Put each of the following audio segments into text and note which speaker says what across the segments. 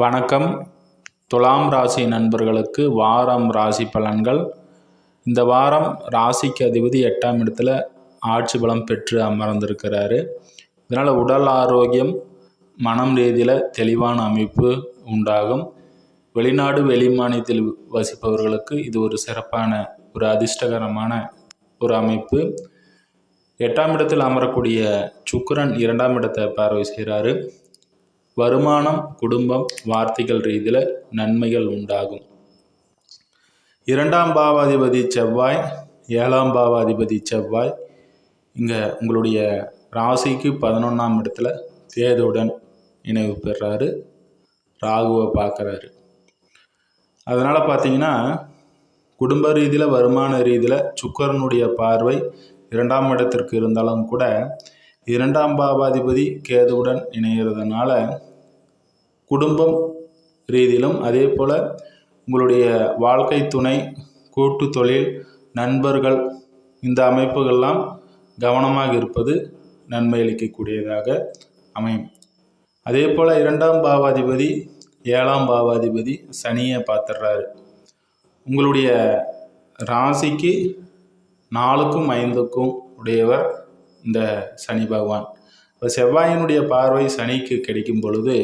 Speaker 1: வணக்கம். துலாம் ராசி நண்பர்களுக்கு வாரம் ராசி பலன்கள். இந்த வாரம் ராசிக்கு அதிபதி எட்டாம் இடத்துல ஆட்சி பலம் பெற்று அமர்ந்திருக்கிறாரு. இதனால் உடல் ஆரோக்கியம் மனம் ரீதியில் தெளிவான அமைப்பு உண்டாகும். வெளிநாடு வெளி மாநிலத்தில் வசிப்பவர்களுக்கு இது ஒரு சிறப்பான ஒரு அதிர்ஷ்டகரமான ஒரு அமைப்பு. எட்டாம் இடத்தில் அமரக்கூடிய சுக்கரன் இரண்டாம் இடத்தை பார்வை செய்கிறாரு. வருமானம் குடும்பம் வார்த்தைகள் ரீதியில் நன்மைகள் உண்டாகும். இரண்டாம் பாவாதிபதி செவ்வாய் ஏழாம் பாவாதிபதி செவ்வாய். இங்கே உங்களுடைய ராசிக்கு பதினொன்றாம் இடத்துல தேதுடன் இணைவு பெறாரு ராகுவை பார்க்குறாரு. அதனால் பார்த்தீங்கன்னா குடும்ப ரீதியில் வருமான ரீதியில் சுக்கரனுடைய பார்வை இரண்டாம் இடத்திற்கு இருந்தாலும் கூட இரண்டாம் பாவாதிபதி கேதுவுடன் இணைகிறதுனால குடும்பம் ரீதியிலும் அதே போல் உங்களுடைய வாழ்க்கை துணை கூட்டு தொழில் நண்பர்கள் இந்த அமைப்புகள்லாம் கவனமாக இருப்பது நன்மை அளிக்கக்கூடியதாக அமையும். அதே போல் இரண்டாம் பாவாதிபதி ஏழாம் பாவாதிபதி சனியை பார்த்துடுறாரு. உங்களுடைய ராசிக்கு நாலுக்கும் ஐந்துக்கும் உடையவர் இந்த சனி பகவான். இப்போ செவ்வாயினுடைய பார்வை சனிக்கு கிடைக்கும் பொழுது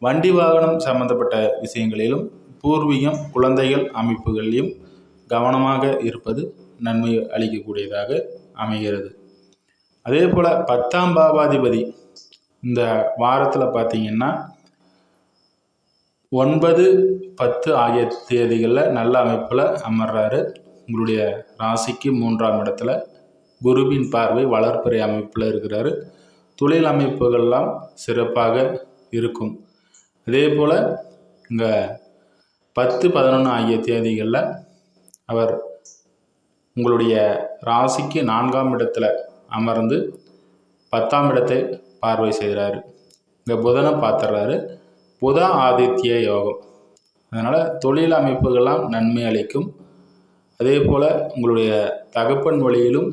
Speaker 1: வண்டி வாகனம் சம்பந்தப்பட்ட விஷயங்களிலும் பூர்வீகம் குழந்தைகள் அமைப்புகளிலும் கவனமாக இருப்பது நன்மை அளிக்கக்கூடியதாக அமைகிறது. அதே போல் பத்தாம் பாவாதிபதி இந்த வாரத்தில் பார்த்தீங்கன்னா ஒன்பது பத்து ஆகிய தேதிகளில் நல்ல அமைப்பில் அமர்றாரு. உங்களுடைய ராசிக்கு மூன்றாம் இடத்துல குருவின் பார்வை வளர்ப்புறை அமைப்பில் இருக்கிறாரு. தொழில் அமைப்புகள்லாம் சிறப்பாக இருக்கும். அதே போல் இங்கே பத்து பதினொன்று ஆகிய தேதிகளில் அவர் உங்களுடைய ராசிக்கு நான்காம் இடத்துல அமர்ந்து பத்தாம் இடத்தை பார்வை செய்கிறாரு. இங்கே புதனை பார்த்துடுறாரு புத ஆதித்ய யோகம். அதனால் தொழில் அமைப்புகள்லாம் நன்மை அளிக்கும். அதே போல் உங்களுடைய தகப்பன் வழியிலும்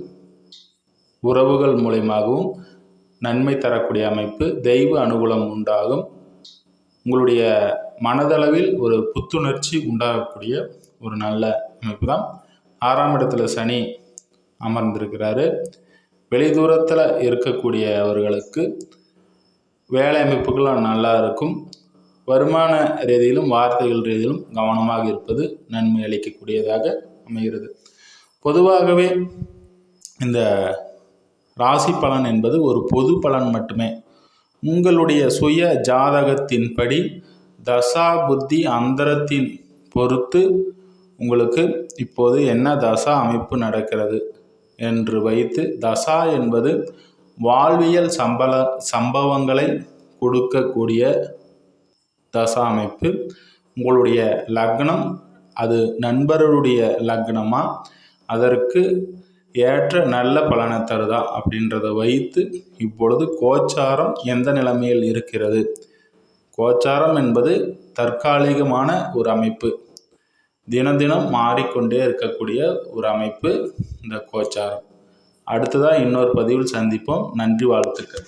Speaker 1: உறவுகள் மூலயமாகவும் நன்மை தரக்கூடிய அமைப்பு தெய்வ அனுகூலம் உண்டாகும். உங்களுடைய மனதளவில் ஒரு புத்துணர்ச்சி உண்டாகக்கூடிய ஒரு நல்ல அமைப்பு தான் ஆறாம் இடத்துல சனி அமர்ந்திருக்கிறாரு. வெளிதூரத்தில் இருக்கக்கூடியவர்களுக்கு வேலை அமைப்புகள்லாம் நல்லா இருக்கும். வருமான ரீதியிலும் வார்த்தைகள் ரீதியிலும் கவனமாக இருப்பது நன்மை அளிக்கக்கூடியதாக அமைகிறது. பொதுவாகவே இந்த ராசி பலன் என்பது ஒரு பொது பலன் மட்டுமே. உங்களுடைய சுய ஜாதகத்தின்படி தசா புத்தி அந்தரத்தின் பொறுத்து உங்களுக்கு இப்போது என்ன தசா அமைப்பு நடக்கிறது என்று வைத்து தசா என்பது வாழ்வியல் சம்பள சம்பவங்களை கொடுக்கக்கூடிய தசா அமைப்பு. உங்களுடைய லக்னம் அது நண்பர்களுடைய லக்னமா? அதற்கு ஏற்ற நல்ல பலனை தருதா அப்படின்றத வைத்து இப்பொழுது கோச்சாரம் எந்த நிலைமையில் இருக்கிறது? கோச்சாரம் என்பது தற்காலிகமான ஒரு அமைப்பு. தினம் தினம் மாறிக்கொண்டே இருக்கக்கூடிய ஒரு அமைப்பு இந்த கோச்சாரம். அடுத்ததாக இன்னொரு பதிவில் சந்திப்போம். நன்றி வாழ்த்துக்கள்.